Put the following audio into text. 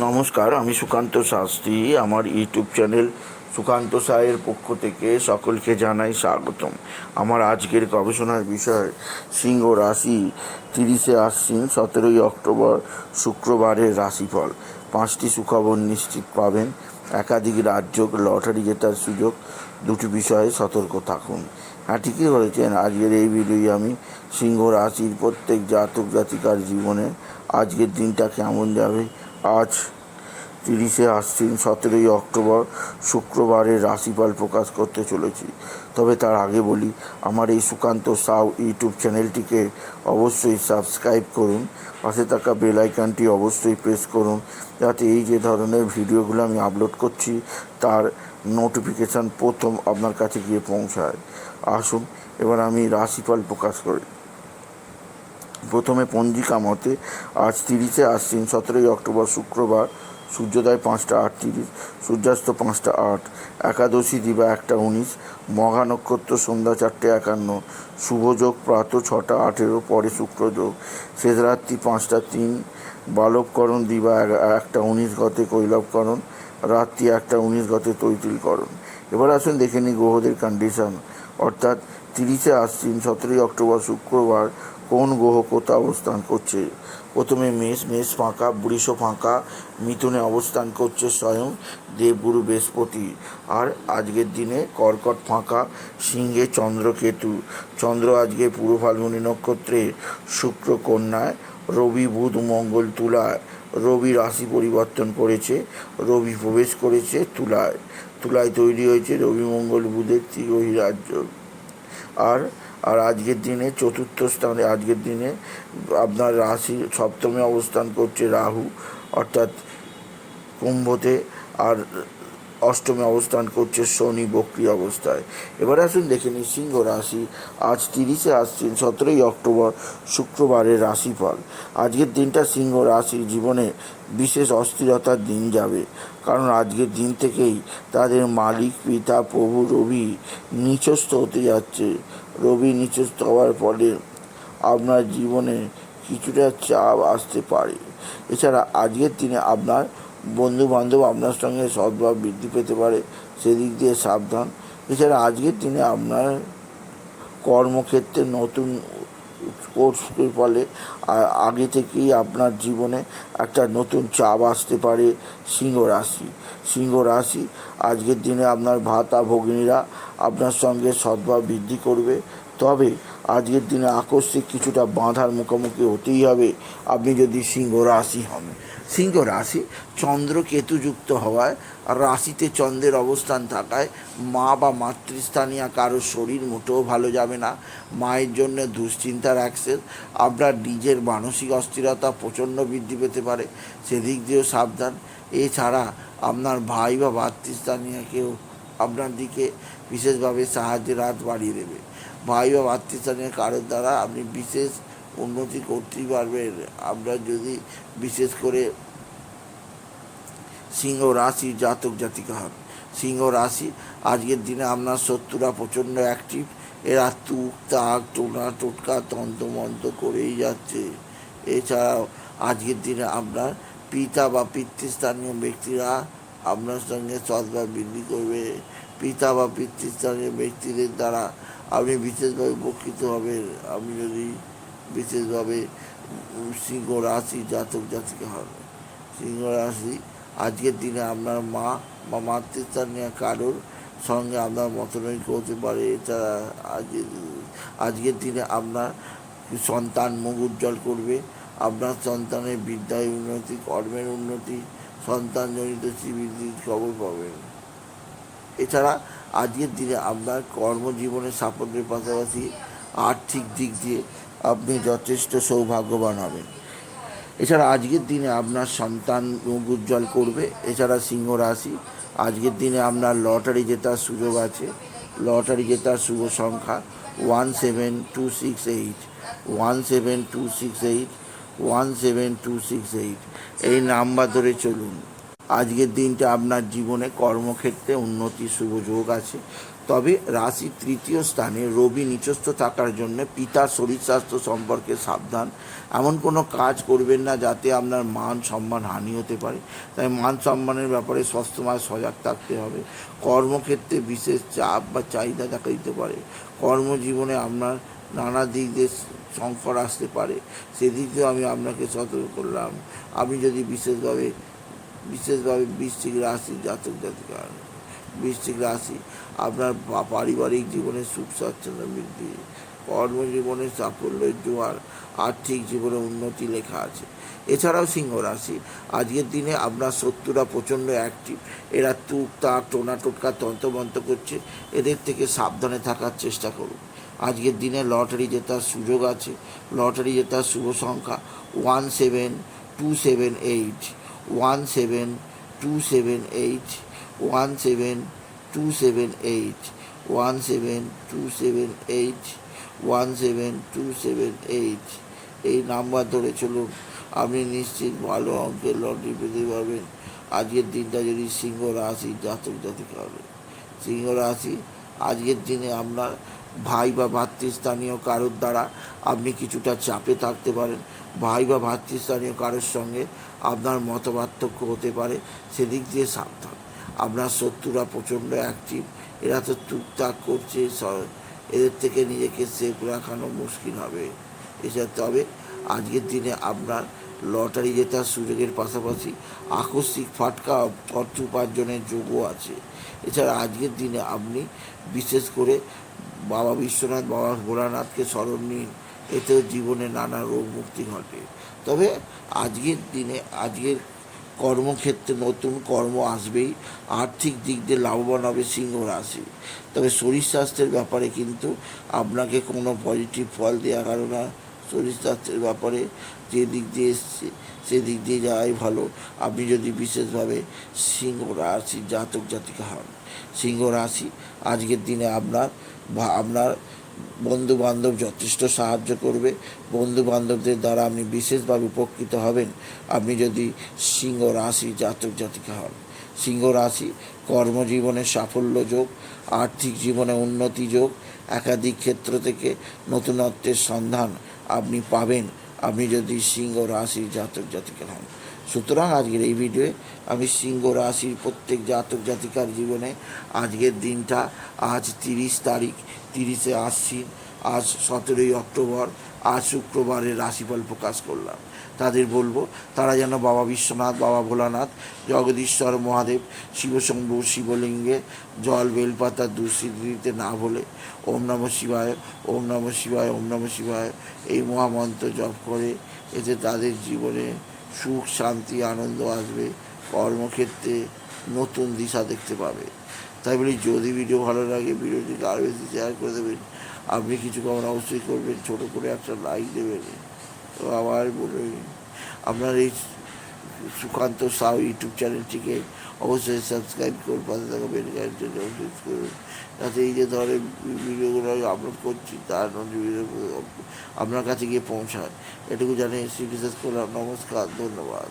নমস্কার, আমি সুকান্ত শাস্ত্রী। আমার ইউটিউব চ্যানেল সুকান্ত সায়ের পক্ষ থেকে সকলকে জানাই স্বাগতম। আমার আজকের গবেষণার বিষয় সিংহ রাশি, তিরিশে আশ্বিন, সতেরোই অক্টোবর, শুক্রবারের রাশিফল। পাঁচটি সুখবর নিশ্চিত পাবেন। একাধিক রাজ্য লটারি জেতার সুযোগ। দুটি বিষয়ে সতর্ক থাকুন। হ্যাঁ ঠিকই বলেছেন, আজকের এই ভিডিওই আমি সিংহ রাশির প্রত্যেক জাতক জাতিকার জীবনে আজকের দিনটা কেমন যাবে আজ তিরিশে আশ্বিন সতেরোই অক্টোবর শুক্রবারের রাশিফল প্রকাশ করতে চলেছি। তবে তার আগে বলি, আমার এই সুকান্ত সাউ ইউটিউব চ্যানেলটিকে অবশ্যই সাবস্ক্রাইব করুন, পাশে থাকা বেল আইকনটি অবশ্যই প্রেস করুন, যাতে এই যে ধরনের ভিডিওগুলো আমি আপলোড করছি, তার নোটিফিকেশান প্রথম আপনার কাছে গিয়ে পৌঁছায়। আসুন, এবার আমি রাশিফল প্রকাশ করি। প্রথমে পঞ্জিকা মতে আজ তিরিশে আশ্বিন সতেরোই অক্টোবর শুক্রবার, সূর্যোদয় পাঁচটা আটত্রিশ সূর্যাস্ত পাঁচটা আট, একাদশী দিবা একটা উনিশ, মঘা নক্ষত্র সন্ধ্যা চারটে একান্ন শুভযোগ প্রাত ছটা আঠেরো, পরে শুক্রযোগ শেষ রাত্রি পাঁচটা তিন, বালবকরণ দিবা একটা উনিশ গতে কৈলবকরণ, রাত্রি একটা উনিশ গতে তৈতিলকরণ। এবার আসুন দেখে নিই গ্রহদের কন্ডিশন অর্থাৎ তিরিশে আশ্বিন সতেরোই অক্টোবর শুক্রবার কোন গ্রহ কোথা অবস্থান করছে? প্রথমে মেষ মেষ ফাঁকা, বৃষ ফাঁকা, মিথুনে অবস্থান করছে স্বয়ং দেবগুরু বৃহস্পতি। আর আজকের দিনে কর্কট ফাঁকা, সিংহে চন্দ্রকেতু চন্দ্র আজকে পূর্ব ফাল্গুনী নক্ষত্রে শুক্র কন্যায়, রবি বুধ মঙ্গল তুলায়। রবি রাশি পরিবর্তন করেছে, রবি প্রবেশ করেছে তুলায়। তুলায় তৈরি হয়েছে রবি মঙ্গল বুধের ত্রিগ্রহী রাজ্য। আর আর আজকের দিনে চতুর্থ স্থানে, আজকের দিনে আপনার রাশি সপ্তমে অবস্থান করছে রাহু, অর্থাৎ কুম্ভতে, আর অষ্টমে অবস্থান করছে শনি বক্রি অবস্থায়। এবার আসুন দেখে নিই সিংহ রাশি। আজ তিরিশে আশ্বিন সতেরোই অক্টোবর, শুক্রবারের রাশিফল। আজকের দিনটা সিংহ রাশির জীবনে বিশেষ অস্থিরতার দিন যাবে, কারণ আজকের দিন থেকেই তাদের মালিক, পিতা, প্রভু, রবি নিচস্থ হতে যাচ্ছে। রবি নিচস্থ হওয়ার ফলে আপনার জীবনে কিছুটা চাপ আসতে পারে। এছাড়া আজকের দিনে আপনার বন্ধু বান্ধব আপনার সঙ্গে সদ্ভাব বৃদ্ধি পেতে পারে, সেদিক দিয়ে সাবধান। এছাড়া আজকের দিনে আপনার কর্মক্ষেত্রে নতুন কোর্সের ফলে আর আগে থেকেই আপনার জীবনে একটা নতুন চাপ আসতে পারে সিংহ রাশি। সিংহ রাশি, আজকের দিনে আপনার ভাতা ভগিনীরা আপনার সঙ্গে সদ্ভাব বৃদ্ধি করবে। তবে আজকের দিনে আকস্মিক কিছুটা বাঁধার মুখোমুখি হতেই হবে। আপনি যদি সিংহ রাশি হন, সিংহ রাশি চন্দ্র কেতুযুক্ত হওয়ায় রাশিতে চন্দ্রের অবস্থান থাকায় মা বা মাতৃস্থানীয় কারও শরীর মোটেও ভালো যাবে না। মায়ের জন্য দুশ্চিন্তার অ্যাক্সেস, আপনার নিজের মানসিক অস্থিরতা প্রচণ্ড বৃদ্ধি পেতে পারে। সেদিক দিয়েও সাবধান। এছাড়া আপনার ভাই বা মাতৃস্থানীয়কেও আপনার দিকে বিশেষভাবে সাহায্যের হাত বাড়িয়ে দেবে। ভাই বা মাতৃস্থানীয় কারোর দ্বারা আপনি বিশেষ উন্নতি করতেই পারবেন। আপনার যদি বিশেষ করে সিংহ রাশি জাতক জাতিকা হন। সিংহ রাশি, আজকের দিনে আপনার শত্রুরা প্রচণ্ড অ্যাক্টিভ এরা তুক, তাক, টোনা, টোটকা, তন্ত্রমন্ত্র করেই যাচ্ছে। এছাড়াও আজকের দিনে আপনার পিতা বা পিতৃস্থানীয় ব্যক্তিরা আপনার সঙ্গে সদ্ভাব বৃদ্ধি করবে, পিতা বা পিতৃস্থানীয় ব্যক্তিদের দ্বারা আপনি বিশেষভাবে উপকৃত হবেন। আপনি যদি বিশেষভাবে সিংহ রাশি জাতক জাতিকা হন, সিংহ রাশি আজকের দিনে আপনার মা বা মাতৃস্থানীয় কারোর সঙ্গে আপনার মতনৈক্য হতে পারে। এছাড়া আজকের দিনে আপনার সন্তান মুখ উজ্জ্বল করবে, আপনার সন্তানের বিদ্যায় উন্নতি, কর্মের উন্নতি সন্তানজনিত শ্রীবৃদ্ধির খবর পাবেন। এছাড়া আজকের দিনে আপনার কর্মজীবনে সাফল্যের পাশাপাশি আর্থিক দিক দিয়ে আপনি যথেষ্ট সৌভাগ্যবান হবেন। এছাড়া আজকের দিনে আপনার সন্তান মুখ উজ্জ্বল করবে, এছাড়া সিংহ রাশি। আজকের দিনে আপনার লটারি জেতার সুযোগ আছে। লটারি জেতার শুভ সংখ্যা one seven two six eight, one seven two six eight one seven two six eight এই নাম্বার ধরে চলুন। আজকের দিনটা আপনার জীবনে কর্মক্ষেত্রে উন্নতির শুভ যোগ আছে। তবে রাশি তৃতীয় স্থানে রবি নিচস্থ থাকার জন্য পিতার শরীর স্বাস্থ্য সম্পর্কে সাবধান। এমন কোনো কাজ করবেন না যাতে আপনার মান সম্মান হানি হতে পারে। তাই মান সম্মানের ব্যাপারে সবসময় সজাগ থাকতে হবে। কর্মক্ষেত্রে বিশেষ চাপ বা চাহিদা দেখা দিতে পারে। কর্মজীবনে আপনার নানা দিক দিয়ে সংকট আসতে পারে, সেদিক দিয়েও আমি আপনাকে সতর্ক করলাম। আপনি যদি বিশেষভাবে বিশেষভাবে বৃশ্চিক রাশি জাতক জাতিকা বৃশ্চিক রাশি আপনার পারিবারিক জীবনে সুখ, স্বাচ্ছন্দ্য বৃদ্ধি, কর্মজীবনে সাফল্যের জোয়ার, আর্থিক জীবনে উন্নতি লেখা আছে। এছাড়াও সিংহ রাশি, আজকের দিনে আপনার শত্রুরা প্রচণ্ড অ্যাক্টিভ এরা তুক তাক টোনা, টোটকা, তন্ত্রমন্ত্র করছে, এদের থেকে সাবধানে থাকার চেষ্টা করুন। আজকের দিনে লটারি জেতার সুযোগ আছে। লটারি জেতার শুভ সংখ্যা one seven two seven eight. One seven two seven eight. One seven two seven eight. One seven two seven eight. One seven two seven eight. এই নাম্বার ধরে চলুন। আপনি নিশ্চিত ভালো অঙ্কের লটারি পেতে পারবেন। আজকের দিনটা যদি সিংহ রাশি জাতক জাতিকা হবে। সিংহ রাশি, আজকের দিনে আপনার ভাই বা ভাতৃস্থানীয় কারোর দ্বারা আপনি কিছুটা চাপে থাকতে পারেন। ভাই বা ভাতৃস্থানীয় কারোর সঙ্গে আপনার মতপার্থক্য হতে পারে, সেদিক দিয়ে সাবধান। আপনার শত্রুরা প্রচণ্ড অ্যাক্টিভ এরা তো টুকটাক করছে এদের থেকে নিজেকে সেফ রাখানো মুশকিল হবে। এছাড়া তবে আজকের দিনে আপনার লটারি জেতার সুযোগের পাশাপাশি আকস্মিক ফাটকা অর্থ উপার্জনের যোগও আছে। এছাড়া আজকের দিনে আপনি বিশেষ করে বাবা বিশ্বনাথ, বাবা ভোলানাথকে স্মরণ নিন, এতেও জীবনে নানা রোগ মুক্তি ঘটে। তবে আজকের দিনে, আজকের কর্মক্ষেত্রে নতুন কর্ম আসবেই, আর্থিক দিক দিয়ে লাভবান হবে সিংহ রাশি। তবে শরীর স্বাস্থ্যের ব্যাপারে কিন্তু আপনাকে কোনো পজিটিভ ফল দেওয়া কারণ না। শরীর স্বাস্থ্যের ব্যাপারে যে দিক দিয়ে এসছে সেদিক দিয়ে যাওয়াই ভালো। আপনি যদি বিশেষভাবে সিংহ রাশি জাতক জাতিকা হন, সিংহ রাশি আজকের দিনে আপনার বা আপনার বন্ধু বান্ধব যথেষ্ট সাহায্য করবে বন্ধু বান্ধবদের দ্বারা আপনি বিশেষভাবে উপকৃত হবেন। আপনি যদি সিংহ রাশি জাতক জাতিকা হন, সিংহ রাশি কর্মজীবনে সাফল্য যোগ, আর্থিক জীবনে উন্নতি যোগ, একাধিক ক্ষেত্র থেকে নতুনত্বের সন্ধান আপনি পাবেন। আপনি যদি সিংহ রাশির জাতক জাতিকা হন সুতরাং আজকের এই ভিডিওয়ে আমি সিংহ রাশির প্রত্যেক জাতক জাতিকার জীবনে আজকের দিনটা আজ তিরিশ তারিখ, তিরিশে আশ্বিন, আজ সতেরোই অক্টোবর, আজ শুক্রবারের রাশিফল প্রকাশ করলাম। তাদের বলব, তারা যেন বাবা বিশ্বনাথ, বাবা ভোলানাথ, জগদীশ্বর মহাদেব, শিবশম্ভু, শিবলিঙ্গে, জল, বেলপাতা দুঃস্মৃতিতে না বলে ওম নম শিবায়, ওম নম শিবায়, ওম নম শিবায়, এই মহামন্ত্র জপ করে এতে তাদের জীবনে সুখ, শান্তি, আনন্দ আসবে, কর্মক্ষেত্রে নতুন দিশা দেখতে পাবে। তাই বলি, যদি ভিডিও ভালো লাগে ভিডিওটি আরও বেশি শেয়ার করে দেবেন। আপনি কিছু কখন অবশ্যই করবেন, ছোটো করে একটা লাইক দেবেন। তো আবার বলবেন আপনার এই সুকান্ত সাউ ইউটিউব চ্যানেলটিকে অবশ্যই সাবস্ক্রাইব করুন, পাশে থাকা বেল জন্য অনুরোধ করুন। যাতে এই যে ধরনের ভিডিওগুলো আপলোড করছি, তার আপনার কাছে গিয়ে পৌঁছায়। এটুকু জানিয়ে বিশেষ করলাম নমস্কার, ধন্যবাদ।